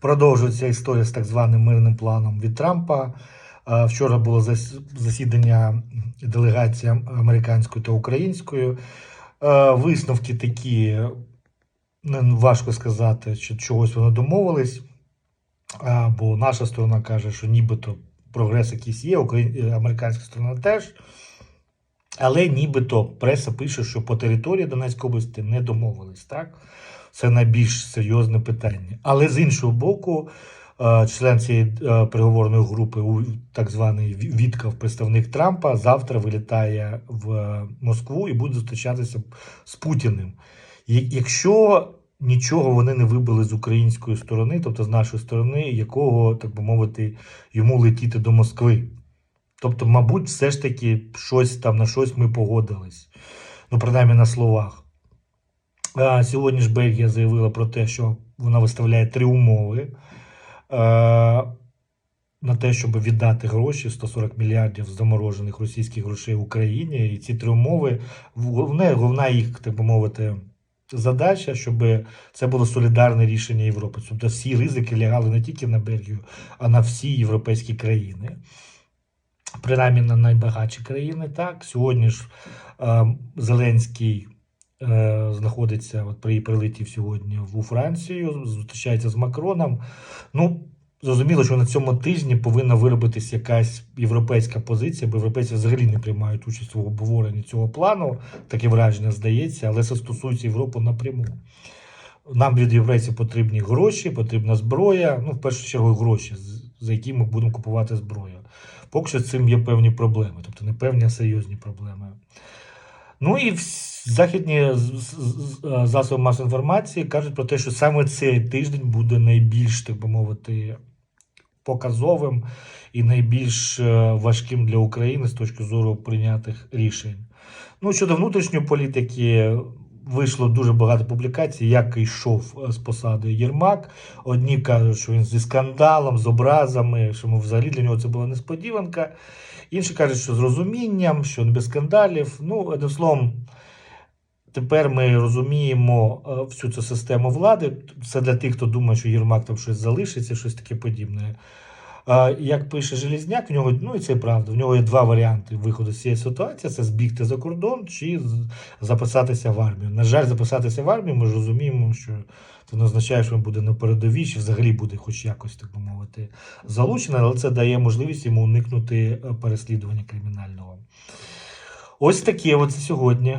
Продовжується історія з так званим мирним планом від Трампа. Е, Вчора було засідання делегації американської та української. Е, Висновки такі, важко сказати, що чогось вони домовились. Бо наша сторона каже, що нібито прогрес якийсь є, е, американська сторона теж. Але нібито преса пише, що по території Донецької області не домовились. Так? Це найбільш серйозне питання. Але з іншого боку, е, член цієї е, переговорної групи, у- так званий Ві- представник Трампа, завтра вилітає в е, Москву і буде зустрічатися з Путіним. Якщо нічого вони не вибили з української сторони, тобто з нашої сторони, якого, так би мовити, йому летіти до Москви. Тобто, мабуть, все ж таки щось там на щось ми погодились. Ну, принаймні на словах. А, Сьогодні ж Бельгія заявила про те, що вона виставляє три умови е, на те, щоб віддати гроші 140 мільярдів заморожених російських грошей в Україні. І ці три умови головне, головна їх, так би мовити, задача, щоб це було солідарне рішення Європи. Тобто всі ризики лягали не тільки на Бельгію, а на всі європейські країни. Принаймні на найбагатші країни. Так, сьогодні ж е, Зеленський е, знаходиться, от при прилетів сьогодні у Францію, зустрічається з Макроном. Ну, зрозуміло, що на цьому тижні повинна виробитись якась європейська позиція, бо європейці взагалі не приймають участь в обговоренні цього плану. Таке враження здається, але це стосується Європи напряму. Нам від єврейців потрібні гроші, потрібна зброя. Ну, в першу чергу, гроші, за які ми будемо купувати зброю. Поки що цим є певні проблеми, тобто не певні, а серйозні проблеми. Ну і західні засоби масової інформації кажуть про те, що саме цей тиждень буде найбільш, так би мовити, показовим і найбільш е, важким для України з точки зору прийнятих рішень. Ну, щодо внутрішньої політики, вийшло дуже багато публікацій, як йшов е, з посади Єрмак. Одні кажуть, що він зі скандалом, з образами, що ми взагалі для нього це була несподіванка. Інші кажуть, що з розумінням, що не без скандалів. Ну, одним словом, тепер ми розуміємо е, всю цю систему влади. Це для тих, хто думає, що Єрмак там щось залишиться, щось таке подібне. Як пише Желізняк, в нього, ну і це правда, в нього є два варіанти виходу з цієї ситуації: це збігти за кордон чи записатися в армію. На жаль, записатися в армію, ми ж розуміємо, що це не означає, що він буде на передовій, чи взагалі буде хоч якось, так би мовити, залучений, але це дає можливість йому уникнути е, переслідування кримінального. Ось таке от сьогодні.